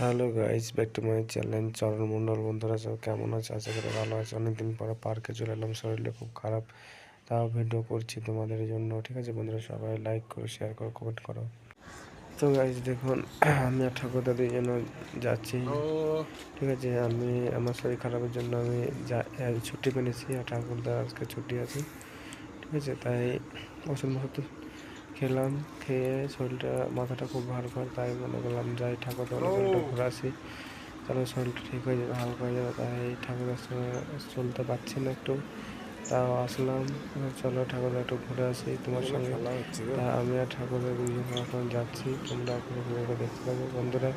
Hello guys back to my channel Charan Mondal বন্ধুরা সব কেমন আছে? আশা করি ভালো আছে। অনেকদিন পরে পার্কে চলে এলাম শরীরটা খুব খারাপ। তাও ভিডিও করছি তোমাদের জন্য ঠিক আছে বন্ধুরা? সবাই লাইক করো শেয়ার করো কমেন্ট করো। তো গাইস দেখুন আমি আর ঠাকুর দাদির জন্য যাচ্ছি। ঠিক আছে আমি আমার শরীর খারাপের জন্য আমি যা ছুটি পেয়েছি আর ঠাকুরদা আজকে ছুটি আছে। ঠিক আছে তাই ওষুধ মতো খেলাম খেয়ে শরীরটা মাথাটা খুব ভার ভার তাই মনে করলাম যাই ঠাকুর শরীরটা ঘুরে আসি। তাহলে শরীরটা ঠিক হয়ে যাবে হালকা হয়ে যাবে তাই ঠাকুরের সঙ্গে চলতে পারছি না একটু। তাও আসলাম চলো ঠাকুর একটু ঘুরে আসি তোমার সঙ্গে। তা আমি আর ঠাকুরের দুজন এখন যাচ্ছি তোমরা ভিডিওটা দেখতে পাবে বন্ধুরা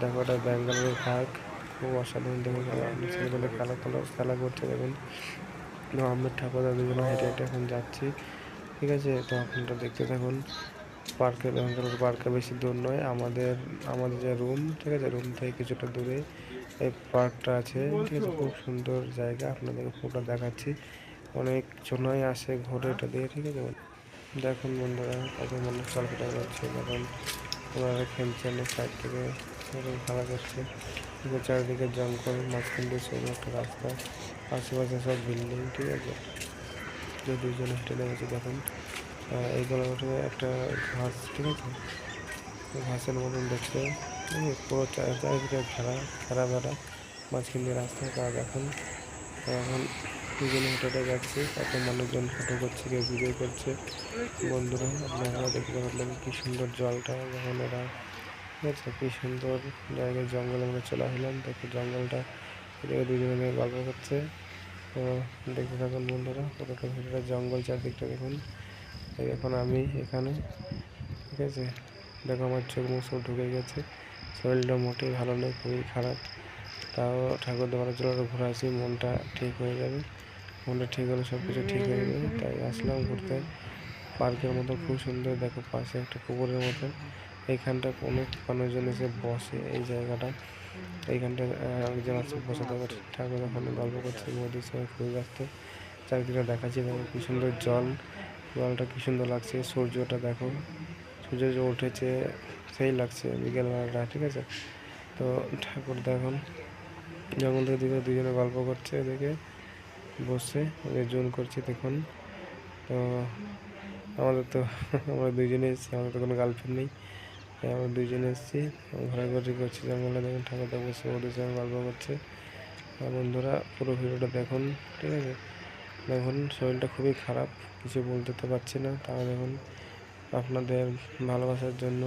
দেখো এটা ব্যাঙ্গালোরের পার্ক খুব অসাধারণ দেখে খেলা ছেলেগুলো খেলা খেলা খেলা করছে দেখুন। আমি ঠাকুর দুজন হেঁটে হেঁটে এখন যাচ্ছি। ঠিক আছে, তো আপনারা দেখতে থাকুন। পার্কে ব্যাঙ্গালোর পার্কে বেশি দূর নয়, আমাদের আমাদের যে রুম ঠিক আছে রুম থেকে কিছুটা দূরে এই পার্কটা আছে, ঠিক আছে, খুব সুন্দর জায়গা আপনাদের ফটো দেখাচ্ছি। অনেক জনাই আসে ঘোরে এটা দিয়ে, ঠিক আছে দেখুন বন্ধুরা কত মানুষ চলাফেরা করছে, দেখুন, ওনারা খেলছেন সাইড থেকে খেলা করছে। চারিদিকে জঙ্গল, মাঝখান দিয়ে সরু একটা রাস্তা, আশেপাশে সব বিল্ডিং ঠিক আছে। যে দুইজনে হেঁটে নেমেছে দেখুন এই হচ্ছে একটা ঘাস, ঠিক আছে? ঘাসের মতন দেখতে পুরো চারিদিকে ঘেরা ঘেরা বেড়া মাঝখান রাস্তা তা দেখুন এখন দুজনে হেঁটে হেঁটে যাচ্ছে, কত মানুষজন ফটো করছে, কেউ ভিডিও করছে। বন্ধুরা, আপনারা দেখতে পারলেন কি সুন্দর জলটা, যখন এরা, ঠিক আছে? কি সুন্দর জায়গায় জঙ্গলে আমরা চলে আসলাম, দেখো জঙ্গলটা দুজনে গল্প করছে। দেখতে থাকুন বন্ধুরা পুরোটা ভিডিওটা জঙ্গল চারদিকটা দেখুন। এখন আমি এখানে, ঠিক আছে? দেখো আমার চোখ মুখ সব ঢুকে গেছে। শরীরটা মোটেই ভালো নেই, খুবই খারাপ। তাও ঠাকুর দেওয়ার জন্য ঘুরে আসি, মনটা ঠিক হয়ে যাবে। মনটা ঠিক হলে সব কিছু ঠিক হয়ে যাবে। তাই আসলাম ঘুরতে। পার্কের মতো, খুব সুন্দর। দেখো পাশে একটা পুকুরের মতো। এইখানটা অনেক মানুষজন এসে বসে এই জায়গাটা। এইখানটা একজন আছে বসে থাকে ঠাকুর ওখানে গল্প করছে মোদির সঙ্গে খুবই ব্যস্ত। চারিদিকে দেখাচ্ছি, দেখো কি সুন্দর জল, জলটা কি সুন্দর লাগছে, সূর্যটা দেখো। সূর্য যে উঠেছে, সেই লাগছে বিকেলবেলাটা, ঠিক আছে? তো ঠাকুর দেখুন জঙ্গল থেকে দিকে দুজনে গল্প করছে, এদিকে বসে জোন করছে, দেখুন। তো আমাদের তো, আমরা দুজনে এসেছি আমাদের তো কোনো গার্লফ্রেন্ড নেই। আমরা দুজনে এসেছি। ঘোরাঘুরি করছি জঙ্গলে দেখুন ঠাকুরটা বসে সঙ্গে গল্প করছে। আর বন্ধুরা, পুরো ভিডিওটা দেখুন, ঠিক আছে? দেখুন, শরীরটা খুবই খারাপ, কিছু বলতে তো পারছি না। তাও দেখুন, আপনাদের ভালোবাসার জন্য,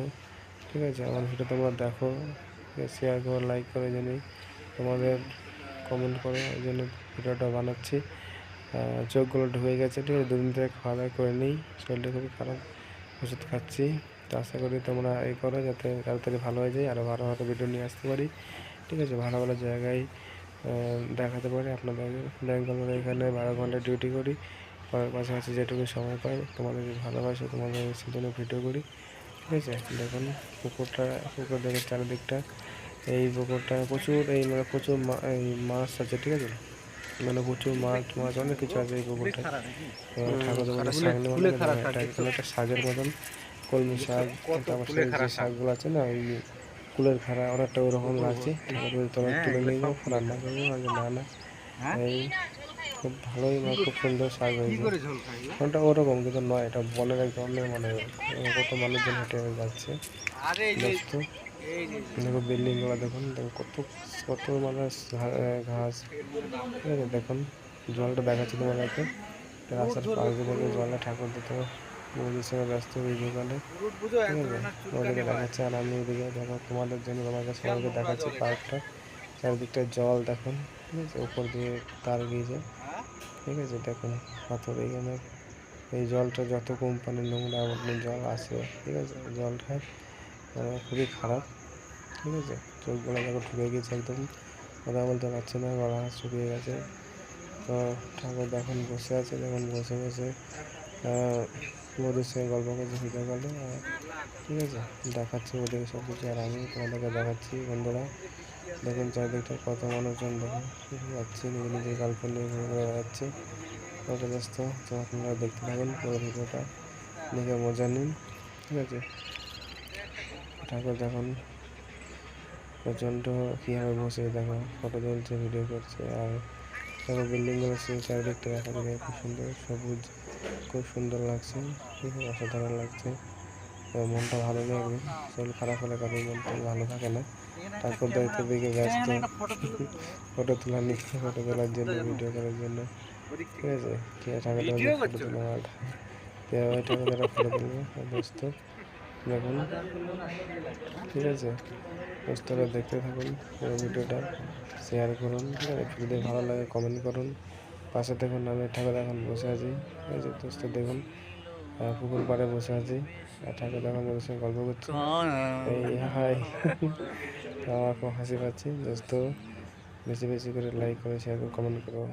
ঠিক আছে? আমার ভিডিও তোমরা দেখো শেয়ার করো লাইক করো জানি তোমাদের কমেন্ট করো ওই জন্য ভিডিওটা বানাচ্ছি। চোখগুলো ঢুকে গেছে, ঠিক আছে? দুদিন থেকে খাওয়া দাওয়া করে নিই, শরীরটা খুবই খারাপ, ওষুধ খাচ্ছি। তো আশা করি তোমরা এই করো যাতে তাড়াতাড়ি ভালো হয়ে যায় আরও ভালো ভালো ভিডিও নিয়ে আসতে পারি। ঠিক আছে ভালো ভালো জায়গায় দেখাতে পারি আপনাদের। ব্যাঙ্গালোরে এখানে বারো ঘণ্টা ডিউটি করি। পাশাপাশি যেটুকু সময় পাই তোমাদের ভালোবাসে তোমাদের সেজন্য ভিডিও করি। ঠিক আছে দেখুন পুকুরটা পুকুর দেখে চারিদিকটা। এই পুকুরটা প্রচুর এই মানে প্রচুর মাছ আছে ঠিক আছে? মানে প্রচুর মাছ মাছ অনেক কিছু আছে এই পুকুরটা ঠাকুর মানে সামনে একটা শাকের মতন। কলমি শাক তারপর যে শাকগুলো আছে না ওই কুলের খাড়া অনেকটা ওরকম লাগছে। তোমার তুলে নিয়ে যাও রান্না করব আগে না না। এই খুব ভালোই মানে খুব সুন্দর শাক হয়েছে। ওটা ওরকম কিন্তু নয় এটা বনের এক ধরনের মানে কত মানুষজন হেঁটে হেঁটে যাচ্ছে। দেখো বিল্ডিংগুলো দেখুন দেখো কত কত মানে ঘাস। ঠিক আছে দেখুন জলটা দেখাচ্ছি তোমাদেরকে। রাস্তার পাশ দিয়ে জলটা ঠাকুর দিতে নদীর সঙ্গে ব্যস্ত ভিডিও কলে ঠিক আছে? দেখাচ্ছে আর আমি এদিকে দেখো, তোমাদের জন্য তোমাকে সবাইকে দেখাচ্ছি পার্কটা। চারিদিকটা জল দেখুন, ঠিক আছে? উপর দিয়ে তার গিয়েছে। ঠিক আছে? দেখুন পাথর এখানে এই জলটা যত কোম্পানির নোংরা জল আসে ঠিক আছে? জলটা মানে খুবই খারাপ, ঠিক আছে? চোখগুলো দেখো ঢুকে গেছে একদম। কথা বলতে পারছে না, গলা শুকিয়ে গেছে। তো ঠাকুর দেখুন বসে আছে, দেখুন বসে বসে ওদের সঙ্গে গল্প করছে, ভিডিও কলে ঠিক আছে, দেখাচ্ছি ওদেরকে সব কিছু, আর আমি তোমাদেরকে দেখাচ্ছি বন্ধুরা। দেখুন চারিদিকটা কত মানুষজন, দেখুন, যাচ্ছে, নিজে নিজে গল্প নিয়ে ঘুরে ঘুরে বেড়াচ্ছে। কত ব্যস্ত, তো আপনারা দেখতে থাকুন পুরো ভিডিওটা, দেখে মজা নিন, ঠিক আছে। ঠাকুর দেখুন, প্রচণ্ড কীভাবে বসে দেখো ফটো তুলছে ভিডিও করছে, আর দেখো বিল্ডিংগুলো সেই চারিদিকটা দেখা যাবে খুব সুন্দর, সবুজ। খুব সুন্দর লাগছে, খুব অসাধারণ লাগছে। মনটা ভালো একদিন শরীর খারাপ হলে কারোর মনটা ভালো থাকে না। তারপর দায়িত্ব দিকে ব্যস্ত ফটো তোলা নিচ্ছে ফটো তোলার জন্য ভিডিও করার জন্য। ঠিক আছে ঠিক আছে ঠাকুর ফটো তোলা আর ঠাকুর ফটো তুলবে ব্যস্ত। দেখুন, ঠিক আছে, দোস্তরা দেখতে থাকুন ভিডিওটা শেয়ার করুন, ঠিক আছে, যদি ভালো লাগে কমেন্ট করুন। পাশে দেখুন, আমি ঠাকুর এখন বসে আছি। এই যে দোস্ত, দেখুন পুকুর পাড়ে বসে আছি। ঠাকুর এখন ওদের সঙ্গে গল্প করছি। এই হাই তো আমার খুব হাসি পাচ্ছি। দোস্ত, বেশি বেশি করে লাইক করে শেয়ার করে কমেন্ট করো।